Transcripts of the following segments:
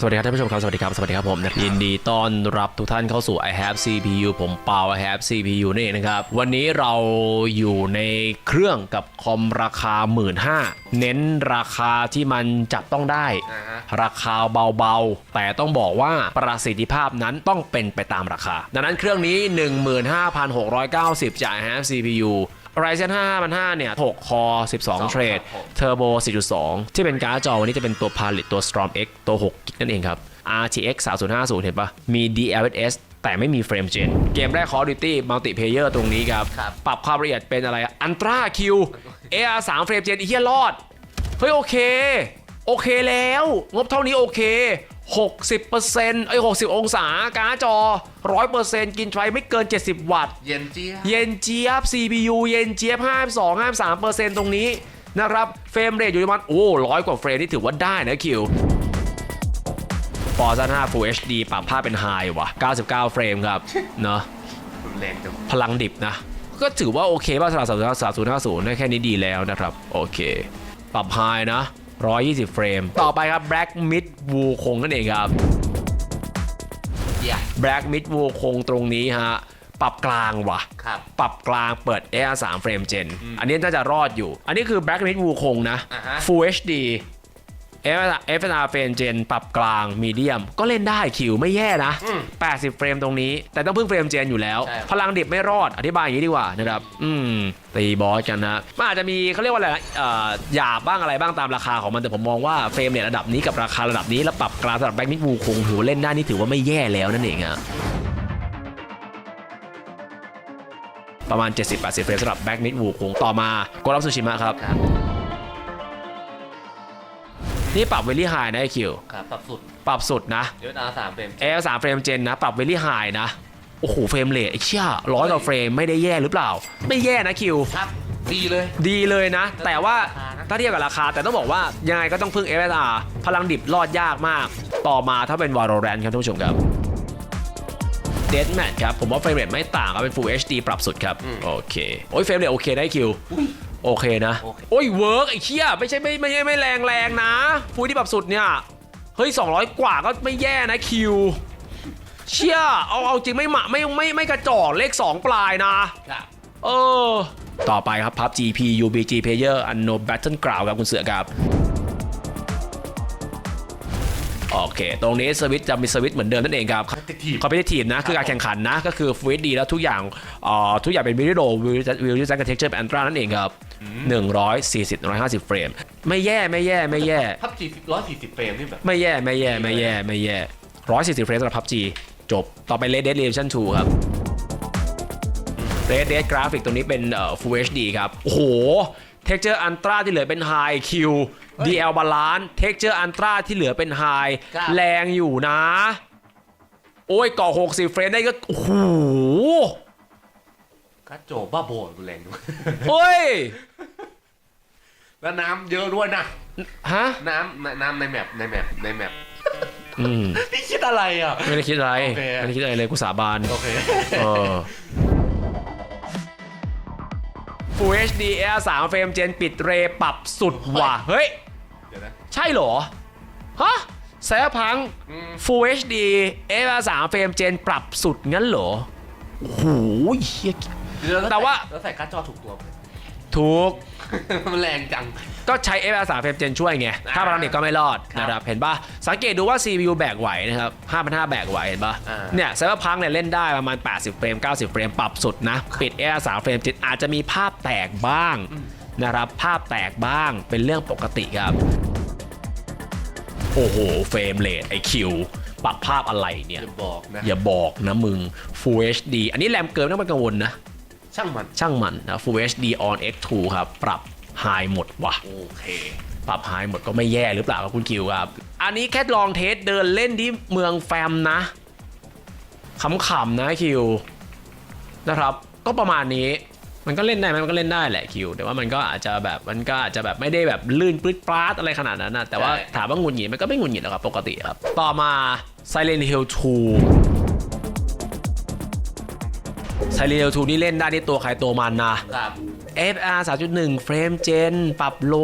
สวัสดีครับท่านผู้ชมครับ สวัสดีครับ สวัสดีครับผมนะครับยินดีต้อนรับทุกท่านเข้าสู่ I have CPU ผมเปา I have CPU นี่เองนะครับ วันนี้เราอยู่ในเครื่องกับคอมราคา 1 5ื่นเน้นราคาที่มันจับต้องได้อ่าฮะราคาเบาๆ แต่ต้องบอกว่าประสิทธิภาพนั้นต้องเป็นไปตามราคา ดังนั้นเครื่องนี้ 15,690จาก I have CPU Ryzen 5 5005เนี่ย6คอ12 เทรดเทอร์โบ4.2 ที่เป็นการ์ดจอวันนี้จะเป็นตัว Palit ตัว Storm X ตัว6กิกนั่นเองครับ RTX 3050 เห็นปะมี DLSS แต่ไม่มีเฟรมเจน เกมแรก Call of Duty Multiplayer ตรงนี้ครับครับปรับความละเอียดเป็นอะไร Ultra Q AR3 เฟรมเจนอีเหี้ยรอด เฮ้ยโอเค โอเคแล้ว งบเท่านี้โอเค 60%ไอ้ย60 องศาการ์ดจอ 100%กินไฟไม่เกิน 70 วัตต์ เย็นเจี๊ยบเย็นเจี๊ยบ CPU เย็นเจี๊ยบ52 53ตรงนี้นะครับ เฟรมเรทอยู่ประมาณโอ้ร้อยกว่าเฟรมนี่ถือว่าได้นะคิว Forza 5 Full HD ปรับภาพเป็นไฮว่ะ 99 เฟรมครับ เนอะรุนแรงจังพลังดิบนะ ก็ถือว่าโอเคป่ะสำหรับ3050ได้แค่นี้ดีแล้วนะครับ โอเค ปรับไฮนะ 120 เฟรม ต่อไปครับ Black Mid Wu คงนั่นเองครับอย่า Black Mid Wu คงตรงนี้ฮะ ปรับกลางว่ะ ครับปรับกลางเปิด AR3 เฟรมเจน อันนี้น่าจะรอดอยู่ อันนี้คือ Black Mid Wu คงนะ อ่าฮะ Full HD FSR เฟรมเจนปรับกลางมีเดียม ก็เล่นได้คิวไม่แย่นะ อืม80 เฟรมตรงนี้ แต่ต้องพึ่งเฟรมเจนอยู่แล้ว ใช่ พลังดิบไม่รอดอธิบายอย่างนี้ดีกว่านะครับ อืม ตีบอสกันนะมันอาจจะมีเขาเรียกว่าอะไรนะเอ่อหยาบบ้างอะไรบ้างตามราคาของมันแต่ผมมองว่าเฟรมเนี่ยระดับนี้กับราคาระดับนี้แล้วปรับกลางสำหรับแบ็กมิดวูคงถือว่าเล่นได้นี่ถือว่าไม่แย่แล้วนั่นเองอะประมาณ 70-80 เฟรมสำหรับแบ็กมิดวูคงต่อมาโกรับซูชิมะครับ ครับ นี่ปรับเวลี่ไฮนะไอคิวครับปรับสุดปรับสุดนะเดี๋ยวอาสามเป็นเอลสามเฟรมเจนนะ ปรับเวลี่ไฮนะ โอ้โหเฟรมเรทไอ้เชี่ยร้อยกว่าเฟรมไม่ได้แย่หรือเปล่า ไม่แย่นะคิวครับดีเลย ดีเลยนะ แต่ว่าราคานะถ้าเทียบกับราคา แต่ต้องบอกว่า ยังไงก็ต้องพึ่ง FSR พลังดิบรอดยากมาก ต่อมาถ้าเป็น Valorant ครับท่านผู้ชมครับ Deathmatch ครับ ผมว่าเฟรมเรทไม่ต่างครับเป็น Full HD ปรับสุดครับ โอเค โอ้ยเฟรมเรทโอเคได้คิวอุ้ย โอเคนะ โอเค โอ้ยเวิร์กไอ้เชี่ยไม่ใช่ไม่ไม่ใช่ไม่แรงแรงนะฟูที่แบบสุดเนี่ย เฮ้ย 200 กว่าก็ไม่แย่นะคิว เชี่ยเอาเอาจริงไม่หมาไม่ไม่ไม่กระจอกเลข 2 ปลายนะ ครับ เออ ต่อไปครับ PUBG PUBG Player Unknown Battleground ครับคุณเสือครับ โอเค ตรงนี้สวิตช์จะมีสวิตช์เหมือนเดิมนั่นเองครับ Competitive คอมเพลทีฟนะคือการแข่งขันนะ ก็คือฟูดดีแล้วทุกอย่างเอ่อทุกอย่างเป็นวิดีโอวิววิวดีไซน์กับเท็กเจอร์แอนตรานั่นเองครับ140 150เฟรมไม่แย่ไม่แย่ไม่แย่พับจีร้อยสี่สิบเฟรมนี่แบบไม่แย่ไม่แย่ไม่แย่ไม่แย่140เฟรมสำหรับ PUBG จบต่อไป Red Dead Redemption 2 ครับ Red Dead Graphic ตรงนี้เป็นเอ่อ Full HD ครับโอ้โห Texture Ultra ที่เหลือเป็น High Q DL Balance Texture Ultra ที่เหลือเป็น High แรงอยู่นะ โอ้ยก่อ60 เฟรมได้ก็โอ้โหกระโจบ้าโบรุนแรงด้วย เฮ้ยแล้วน้ำเยอะด้วยนะ ฮะน้ำน้ำในแมปในแมปในแมปอืมนี่คิดอะไรอะ ไม่ได้คิดอะไรโอเค ไม่ได้คิดอะไรเลยกูสาบานโอเค เออ Full HD R3 เฟรมเจนปิดเรย์ปรับสุดว่ะ เฮ้ย เดี๋ยวนะ ใช่เหรอ ฮะแซฟพังอืม Full HD R3 เฟรมเจนปรับสุดงั้นเหรอโอ้โหเฮียเดี๋ยล้แต่ว่า แล้วใส่การ์ดจอถูกตัวไหม ถูก มันแรงจัง ก็ใช้ FR3 เฟรมเจนช่วยไง ถ้าพลังเน็ตก็ไม่รอดครับนะครับ เห็นป่ะ สังเกตดูว่า CPU แบกไหวนะครับ5,500 แบกไหว เห็นป่ะ อ่า เนี่ยไซเบอร์พังเนี่ยเล่นได้ประมาณ 80 เฟรม 90 เฟรม ปรับสุดนะ ปิด FR3 เฟรมเจนอาจจะมีภาพแตกบ้างนะครับ ภาพแตกบ้าง เป็นเรื่องปกติครับ โอ้โห เฟรมเรทไอคิว ปรับภาพอะไรเนี่ยอย่าบอกนะ อย่าบอกนะมึง Full HD อันนี้แรมเกินไม่ต้องไปกังวลนะ ช่างมัน ช่างมันนะ Full HD on X2 ครับ ปรับ High หมดว่ะ โอเค ปรับหายหมดก็ไม่แย่หรือเปล่าครับคุณคิวครับ อันนี้แค่ลองเทสเดินเล่นที่เมืองแฟมนะขำๆนะคิวนะครับ ก็ประมาณนี้มันก็เล่นได้ไหมมันก็เล่นได้แหละคิว แต่ว่ามันก็อาจจะแบบมันก็อาจจะแบบไม่ได้แบบลื่นปลื้ดปราดอะไรขนาดนั้นนะแต่ว่าใช่ถามว่าหงุดหงิดมันก็ไม่หงุดหงิดหรอกครับปกติครับ ต่อมา Silent Hill 2 Silent Hill 2นี่เล่นได้ที่ตัวใครตัวมันนะ ครับ FR 3.1 เฟรมเจน ปรับโล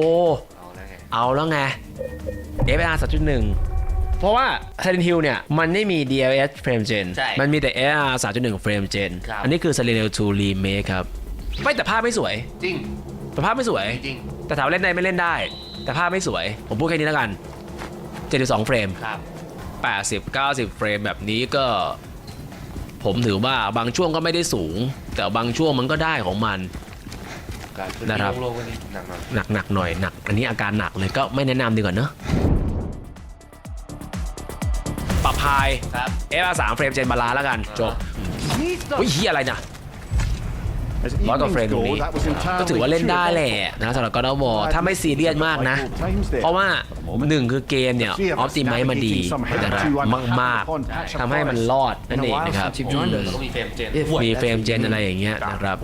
เอาแล้วไง เอาแล้วไง FR 3.1 เพราะว่า Silent Hill เนี่ย มันไม่มี DLS Frame Gen ใช่มันมีแต่ AR 3.1 Frame Gen ครับ อันนี้คือ Silent Hill 2 Remake ครับ ไม่แต่ภาพไม่สวย จริง แต่ภาพไม่สวย จริง แต่ถามว่าเล่นได้ไม่เล่นได้ แต่ภาพไม่สวย ผมพูดแค่นี้แล้วกัน 72 เฟรม ครับ 80 90 เฟรมแบบนี้ก็ ผมถือว่าบางช่วงก็ไม่ได้สูง แต่บางช่วงมันก็ได้ของมัน การพื้นนะครับที่โล่งๆก็นี่หนักหน่อยหนักหนักหน่อยหนัก อันนี้อาการหนักเลยก็ไม่แนะนำดีกว่าเนอะปรับไฮครับ FR 3เฟรมเจนบาลานแล้วกันจบอุ้ยเฮียอะไรนะ ร้อยกว่าเฟรมตรงนี้ก็ถือว่าเล่นได้แหละนะสำหรับกอล์ฟวอร์ถ้าไม่ซีเรียสมากนะ เพราะว่าหนึ่งคือเกมเนี่ยออ t ติไม e มาดีนะครับมากๆทำให้มันรอดนั่นเองนะครับ You've joined อื us. มต้องมีเฟรมเจนมีเฟรมเจนอะไรอย่างเงี้ยนะครับ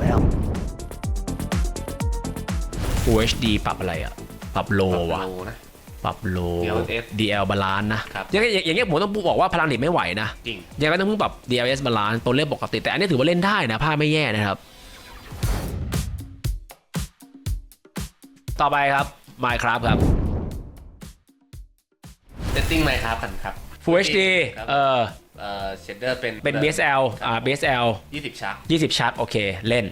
Full HD ปรับอะไรอะ ปรับโลว่ะโลนะปรับโล DLSS DL บาลานนะครับอย่างเงี้ยอย่างเงี้ยผมต้องบอกว่าพลังเน็ตไม่ไหวนะจริงยังก็ต้องเพิ่งปรับ DLS บาลานตัวเลขปกติแต่อันนี้ถือว่าเล่นได้นะภาพไม่แย่นะครับ ต่อไปครับ Minecraft ครับ เซตติ้งไหมครับกันครับ Full HD ครับเออเอ่อเชดเดอร์เป็นเป็น BSL อ่า BSL 20ชัก 20 ชัดโอเค เล่น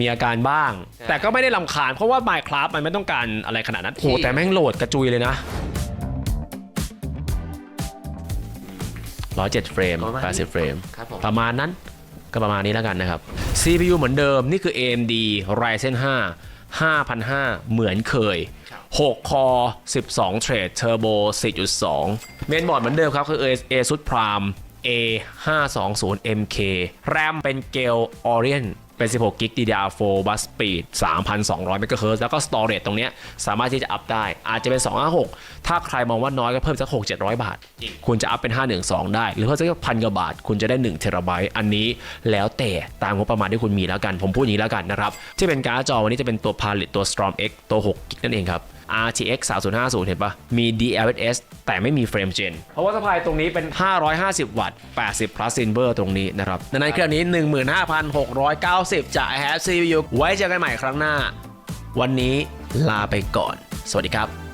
มีอาการบ้าง ใช่ แต่ก็ไม่ได้ลำคาญเพราะว่า Minecraft มันไม่ต้องการอะไรขนาดนั้นโหแต่แม่งโหลดกระจุยเลยนะ 107 เฟรม80 เฟรม ครับผม ประมาณนั้นก็ประมาณนี้แล้วกันนะครับ CPU เหมือนเดิมนี่คือ AMD Ryzen 5 5,500 เหมือนเคย 6 คอ 12 เทรดเทอร์โบ 4.2 เมนบอร์ดเหมือนเดิมครับ คือ ASUS Prime A 5 2 0 MK RAM เป็นเกล Orient เป็น 16 g b DDR4 bus speed 3,200 MHz แล้วก็ storage ตรงเนี้ยสามารถที่จะอัพได้ อาจจะเป็น 256 ถ้าใครมองว่าน้อยก็เพิ่มสัก 6 700 บาท คุณจะอัพเป็น 512 ได้ หรือเพิ่มสักพันกว่าบาท คุณจะได้1เทราไบต์อันนี้แล้วแต่ตามงบประมาณที่คุณมีแล้วกัน ผมพูดอย่างนี้แล้วกันนะครับ ที่เป็นการ์ดจอวันนี้จะเป็นตัว p a l e t ตัว Storm X ตัว 6 กิกนั่นเองครับ RTX 3050 เห็นปะมี DLSS แต่ไม่มีเฟรมเจนเพราะว่าสปายตรงนี้เป็น 550 วัตต์ 80 plus silver ตรงนี้นะครับดังนั้นเครื่องนี้ 15,690 จาก i have CPU ไว้เจอกันใหม่ครั้งหน้า วันนี้ลาไปก่อน สวัสดีครับ